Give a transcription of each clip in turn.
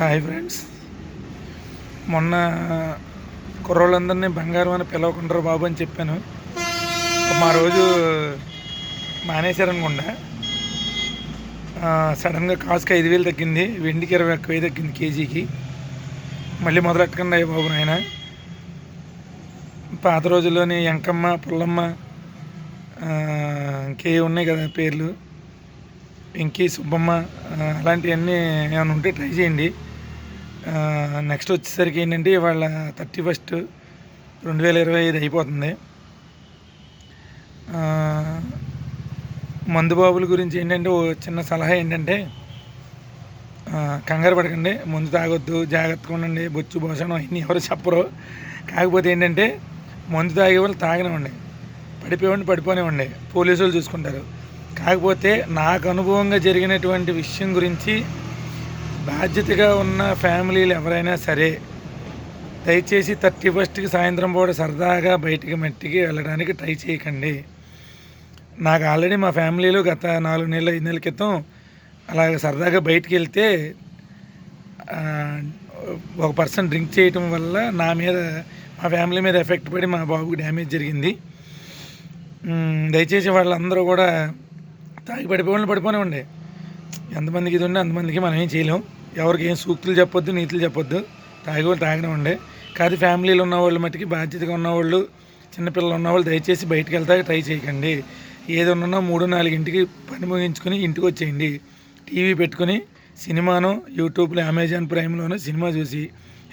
Hi friends మొన్న కుర్రోళ్ళందరినీ బంగారం అని పిలవకుంటారు బాబు అని చెప్పాను. మా రోజు మానేశారనుకుండా సడన్గా కాసుకి ఐదు వేలు తగ్గింది. వెండికి ఇరవై ఒక్క వేలు తగ్గింది కేజీకి. మళ్ళీ మొదలెట్టకండి అయ్య బాబు నాయన. పాత రోజుల్లోని ఎంకమ్మ పుల్లమ్మ ఇంకే ఉన్నాయి కదా పేర్లు. వెంకీ సుబ్బమ్మ అలాంటివన్నీ ఏమైనా ఉంటే ట్రై చేయండి. నెక్స్ట్ వచ్చేసరికి ఏంటంటే ఇవాళ థర్టీ ఫస్ట్ రెండు వేల ఇరవై ఐదు అయిపోతుంది. మందు బాబుల గురించి ఏంటంటే ఓ చిన్న సలహా ఏంటంటే కంగారు పడకండి మందు తాగొద్దు జాగ్రత్తగా ఉండండి బొచ్చు భోషణం అన్నీ ఎవరు చెప్పరు. కాకపోతే ఏంటంటే మందు తాగే వాళ్ళు తాగనివ్వండి పడిపోయివ్వండి పడిపోనివ్వండి పోలీసు వాళ్ళు చూసుకుంటారు. కాకపోతే నాకు అనుభవంగా జరిగినటువంటి విషయం గురించి బాధ్యతగా ఉన్న ఫ్యామిలీలు ఎవరైనా సరే దయచేసి థర్టీ ఫస్ట్కి సాయంత్రం పూట సరదాగా బయటికి మట్టికి వెళ్ళడానికి ట్రై చేయకండి. నాకు ఆల్రెడీ మా ఫ్యామిలీలో గత నాలుగు నెలలు ఐదు నెలల క్రితం అలాగ సరదాగా బయటికి వెళ్తే ఒక పర్సన్ డ్రింక్ చేయటం వల్ల నా మీద మా ఫ్యామిలీ మీద ఎఫెక్ట్ పడి మా బాబుకి డ్యామేజ్ జరిగింది. దయచేసి వాళ్ళందరూ కూడా తాగి పడిపోయి పడిపోనే ఉండే. ఎంతమందికి ఇది ఉండే అంతమందికి మనం ఏం చేయలేం. ఎవరికి ఏం సూక్తులు చెప్పొద్దు నీతులు చెప్పొద్దు. తాగి వాళ్ళు తాగడం ఉండే కాదు ఫ్యామిలీలో ఉన్న వాళ్ళు మట్టుకి బాధ్యతగా ఉన్నవాళ్ళు చిన్నపిల్లలు ఉన్నవాళ్ళు దయచేసి బయటికి వెళ్తాక ట్రై చేయకండి. ఏది ఉన్నా మూడు నాలుగింటికి పని ముగించుకొని ఇంటికి వచ్చేయండి. టీవీ పెట్టుకొని సినిమాను యూట్యూబ్లో అమెజాన్ ప్రైమ్లోనూ సినిమా చూసి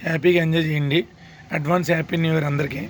హ్యాపీగా ఎంజాయ్ చేయండి. అడ్వాన్స్ హ్యాపీ న్యూ ఇయర్ అందరికీ.